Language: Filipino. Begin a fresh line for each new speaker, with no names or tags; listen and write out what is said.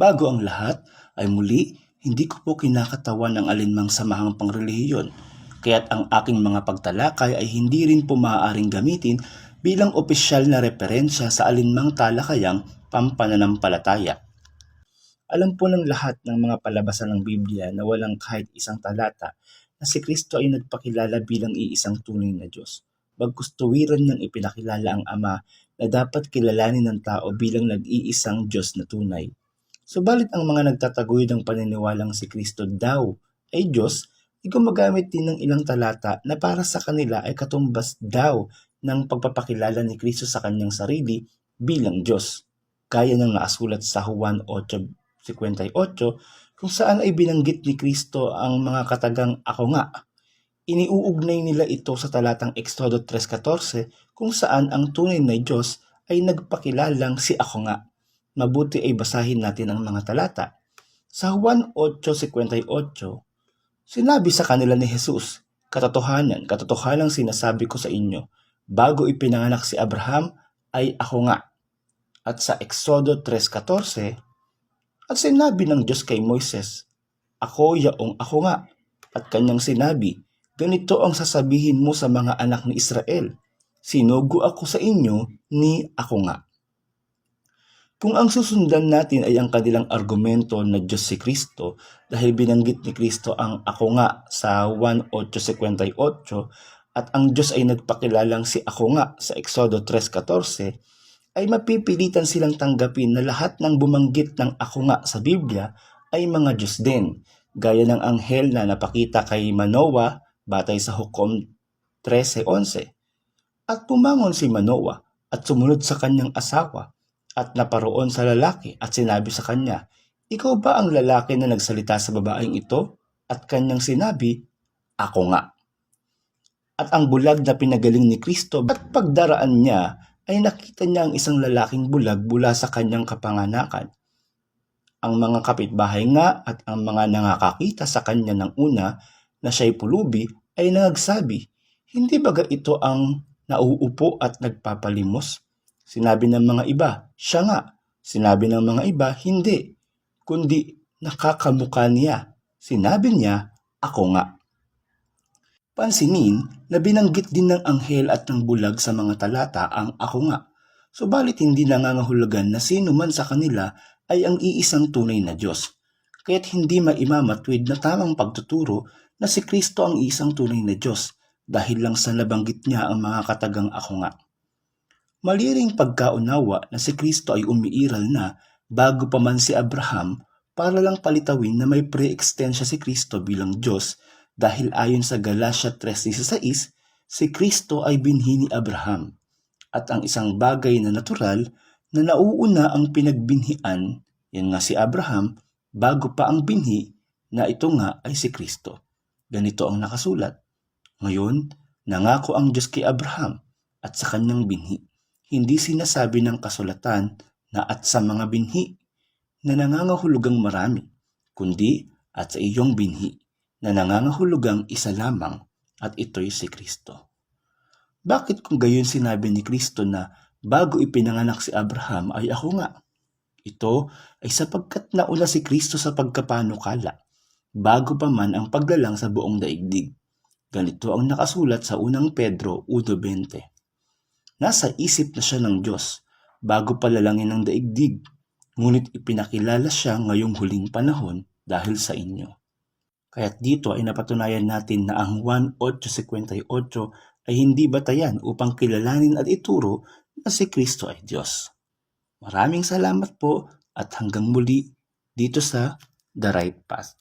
Bago ang lahat, ay muli, hindi ko po kinakatawan ang alinmang samahang pangrelihiyon, kaya't ang aking mga pagtalakay ay hindi rin po maaaring gamitin bilang opisyal na referensya sa alinmang talakayang pampananampalataya. Alam po ng lahat ng mga palabasan ng Biblia na walang kahit isang talata na si Kristo ay nagpakilala bilang iisang tunay na Diyos. Bagkus tuwiran niyang ipinakilala ang Ama na dapat kilalanin ng tao bilang nag-iisang Diyos na tunay. Subalit ang mga nagtataguyod ng paniniwalang si Kristo daw ay Diyos ay gumagamit din ng ilang talata na para sa kanila ay katumbas daw ng pagpapakilala ni Kristo sa kanyang sarili bilang Diyos. Gaya ng nakasulat sa Juan 8.58 kung saan ay binanggit ni Kristo ang mga katagang ako nga. Iniuugnay nila ito sa talatang Exodo 3.14 kung saan ang tunay na Diyos ay nagpakilalang si ako nga. Mabuti ay basahin natin ang mga talata. Sa Juan 8.58, sinabi sa kanila ni Jesus, Katotohanan, katotohanan sinasabi ko sa inyo, bago ipinanganak si Abraham, ay ako nga. At sa Exodo 3.14, at sinabi ng Diyos kay Moises, Ako yaong ako nga. At kanyang sinabi, Ganito ang sasabihin mo sa mga anak ni Israel, Sinugo ako sa inyo ni ako nga. Kung ang susundan natin ay ang kanilang argumento na Diyos si Kristo dahil binanggit ni Kristo ang ako nga sa 1.8.58 at ang Diyos ay nagpakilalang si ako nga sa Exodo 3.14 ay mapipilitan silang tanggapin na lahat ng bumanggit ng ako nga sa Biblia ay mga Diyos din, gaya ng anghel na napakita kay Manoah batay sa Hukom 13.11. At pumangon si Manoah at sumunod sa kanyang asawa at naparoon sa lalaki at sinabi sa kanya, Ikaw ba ang lalaki na nagsalita sa babaeng ito? At kanyang sinabi, Ako nga. At ang bulag na pinagaling ni Kristo at pagdaraan niya ay nakita niya ang isang lalaking bulag mula sa kanyang kapanganakan. Ang mga kapitbahay nga at ang mga nangakakita sa kanya ng una na siya'y pulubi ay nagsabi, Hindi baga ito ang nauupo at nagpapalimos? Sinabi ng mga iba, siya nga. Sinabi ng mga iba, hindi. Kundi nakakamuka niya. Sinabi niya, ako nga. Pansinin na binanggit din ng anghel at ng bulag sa mga talata ang ako nga. Subalit hindi nangangahulugan na sino man sa kanila ay ang iisang tunay na Diyos. Kaya't hindi maimamatwid na tamang pagtuturo na si Kristo ang isang tunay na Diyos dahil lang sa nabanggit niya ang mga katagang ako nga. Maliring pagkaunawa na si Kristo ay umiiral na bago pa man si Abraham para lang palitawin na may pre-extensya si Kristo bilang Diyos dahil ayon sa Galatia 3.16, si Kristo ay binhi ni Abraham at ang isang bagay na natural na nauuna ang pinagbinhian, yan nga si Abraham, bago pa ang binhi na ito nga ay si Kristo. Ganito ang nakasulat. Ngayon, nangako ang Diyos kay Abraham at sa kanyang binhi. Hindi sinasabi ng kasulatan na at sa mga binhi na nangangahulugang marami, kundi at sa iyong binhi na nangangahulugang isa lamang at ito'y si Kristo. Bakit kung gayon sinabi ni Kristo na bago ipinanganak si Abraham ay ako nga? Ito ay sapagkat nauna si Kristo sa pagkapanukala, bago pa man ang paglalang sa buong daigdig. Ganito ang nakasulat sa unang Pedro 1.20. Nasa isip na siya ng Diyos bago palalangin ng daigdig, ngunit ipinakilala siya ngayong huling panahon dahil sa inyo. Kaya't dito ay napatunayan natin na ang 1.8.58 ay hindi batayan upang kilalanin at ituro na si Kristo ay Diyos. Maraming salamat po at hanggang muli dito sa The Right Path.